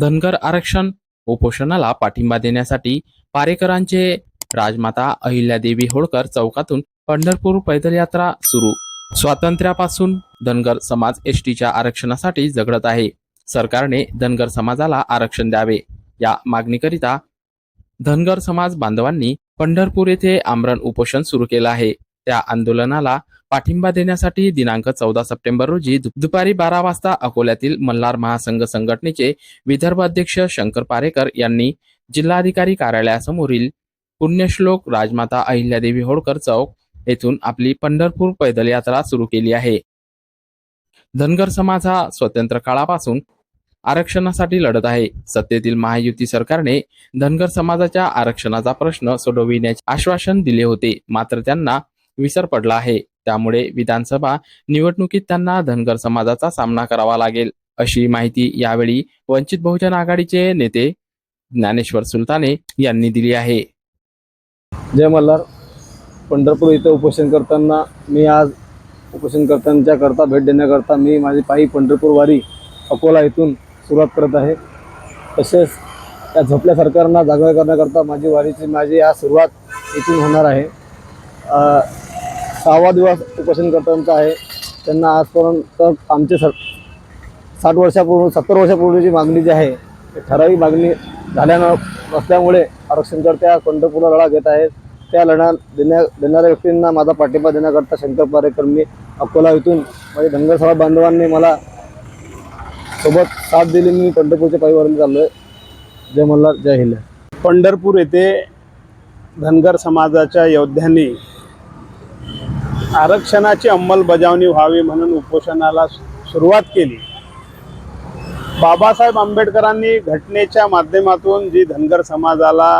धनगर आरक्षण उपोषणाला पाठिंबा देण्यासाठी पारेकरांचे राजमाता अहिल्यादेवी होळकर चौकातून पंढरपूर पैदल यात्रा सुरू. स्वातंत्र्यापासून धनगर समाज एसटीच्या आरक्षणासाठी झगडत आहे. सरकारने धनगर समाजाला आरक्षण द्यावे. या मागणीकरिता धनगर समाज बांधवांनी पंढरपूर येथे आमरण उपोषण सुरू केलं आहे. त्या आंदोलनाला पाठिंबा देण्यासाठी दिनांक चौदा सप्टेंबर रोजी दुपारी बारा वाजता अकोल्यातील मल्हार महासंघ संघटनेचे विदर्भ अध्यक्ष शंकर पारेकर यांनी जिल्हाधिकारी कार्यालयासमोरील पुण्यश्लोक राजमाता अहिल्यादेवी होळकर चौक येथून आपली पंढरपूर पैदल यात्रा सुरू केली आहे. धनगर समाज हा स्वतंत्र काळापासून आरक्षणासाठी लढत आहे. सत्तेतील महायुती सरकारने धनगर समाजाच्या आरक्षणाचा प्रश्न सोडविण्याचे आश्वासन दिले होते. मात्र त्यांना विसर पडला आहे. त्यामुळे विधानसभा निवडणुकीत त्यांना धनगर समाजाचा सामना करावा लागेल अशी माहिती यावेळी वंचित बहुजन आघाडीचे नेते ज्ञानेश्वर सुलताने यांनी दिली आहे. जय मल्हार. पंढरपूर इथं उपोषण करताना मी आज उपोषण करता भेट देण्याकरता मी माझी पायी पंढरपूर वारी अकोला इथून सुरुवात करत आहे. तसेच त्या झोपल्या सरकारना जागा करण्याकरता माझी वारीची माझी आज सुरुवात इथून होणार आहे. सहावा दिवस उपोषण करतानाचा आहे. त्यांना आजपर्यंत आमचे सर साठ वर्षापूर्वी सत्तर वर्षापूर्वीची मागणी जी आहे ती ठराविक मागणी झाल्यानं नसल्यामुळे आरक्षणकर्त्या पंढरपूरला लढा घेत आहेत. त्या लढा देण्या देणाऱ्या व्यक्तींना माझा पाठिंबा देण्याकरता शंकर पारेकर मी अकोला इथून माझे धनगर समाज बांधवांनी मला सोबत साथ दिली. मी पंढरपूरच्या पायीवरून चाललो आहे जय मल्हार जय हिंद. पंढरपूर येथे धनगर समाजाच्या योद्ध्यांनी आरक्षणाची अंमलबजावणी व्हावी म्हणून उपोषणाला सुरुवात केली. बाबासाहेब आंबेडकरांनी घटनेच्या माध्यमातून जी धनगर समाजाला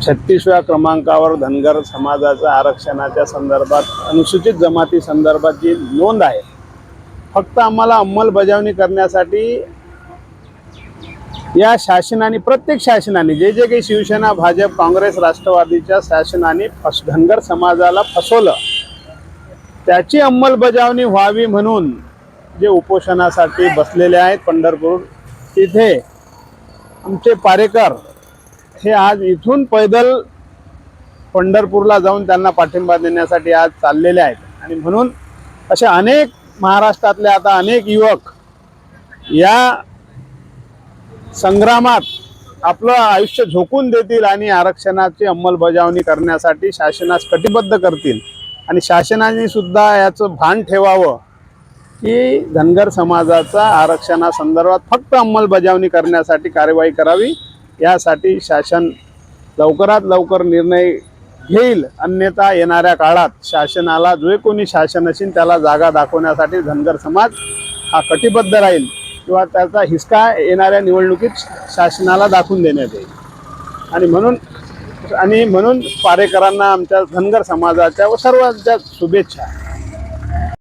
छत्तीसव्या क्रमांकावर धनगर समाजाचा आरक्षणाच्या संदर्भात अनुसूचित जमाती संदर्भात जी नोंद आहे फक्त आम्हाला अंमलबजावणी करण्यासाठी या शासनाने प्रत्येक शासनाने जे जे काही शिवसेना भाजप काँग्रेस राष्ट्रवादीच्या शासनाने फस धनगर समाजाला फसवलं त्याची अंमलबजावणी व्हावी म्हणून जे उपोषणासाठी बसलेले आहेत पंढरपूर तिथे आमचे पारेकर हे आज इथून पैदल पंढरपूरला जाऊन त्यांना पाठिंबा देण्यासाठी आज चाललेले आहेत. आणि म्हणून असे अनेक महाराष्ट्रातले आता अनेक युवक या संग्रामात आपलं आयुष्य झोकून देतील आणि आरक्षणाची अंमलबजावणी करण्यासाठी शासनास कटिबद्ध करतील. आणि शासनाने सुद्धा याचं भान ठेवावं की धनगर समाजाचा आरक्षणासंदर्भात फक्त अंमलबजावणी करण्यासाठी कार्यवाही करावी. यासाठी शासन लवकरात लवकर निर्णय घेईल. अन्यथा येणाऱ्या काळात शासनाला जे कोणी शासन असेल त्याला जागा दाखवण्यासाठी धनगर समाज हा कटिबद्ध राहील. किंवा त्याचा हिसका येणाऱ्या निवडणुकीत शासनाला दाखवून देण्यात येईल. आणि म्हणून आणि म्हणून पारेकरांना आमच्या धनगर समाजाच्या व सर्वांच्या शुभेच्छा.